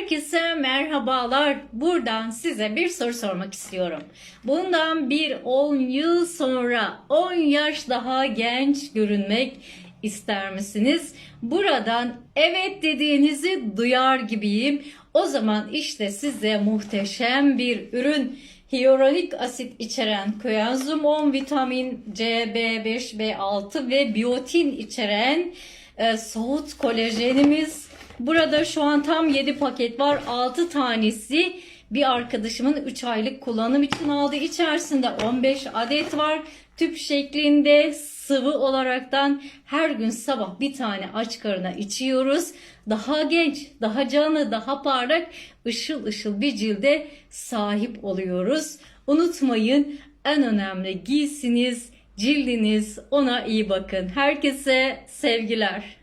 Herkese merhabalar. Buradan size bir soru sormak istiyorum. Bundan bir 10 yıl sonra 10 yaş daha genç görünmek ister misiniz? Buradan evet dediğinizi duyar gibiyim. O zaman işte size muhteşem bir ürün hyaluronik asit içeren koenzim 10 vitamin C, B5, B6 ve biyotin içeren e, soğut kolajenimiz. Burada şu an tam 7 paket var. 6 tanesi bir arkadaşımın 3 aylık kullanım için aldığı içerisinde 15 adet var. Tüp şeklinde sıvı olaraktan her gün sabah bir tane aç karına içiyoruz. Daha genç, daha canlı, daha parlak, ışıl ışıl bir cilde sahip oluyoruz. Unutmayın en önemli giysiniz, cildiniz ona iyi bakın. Herkese sevgiler.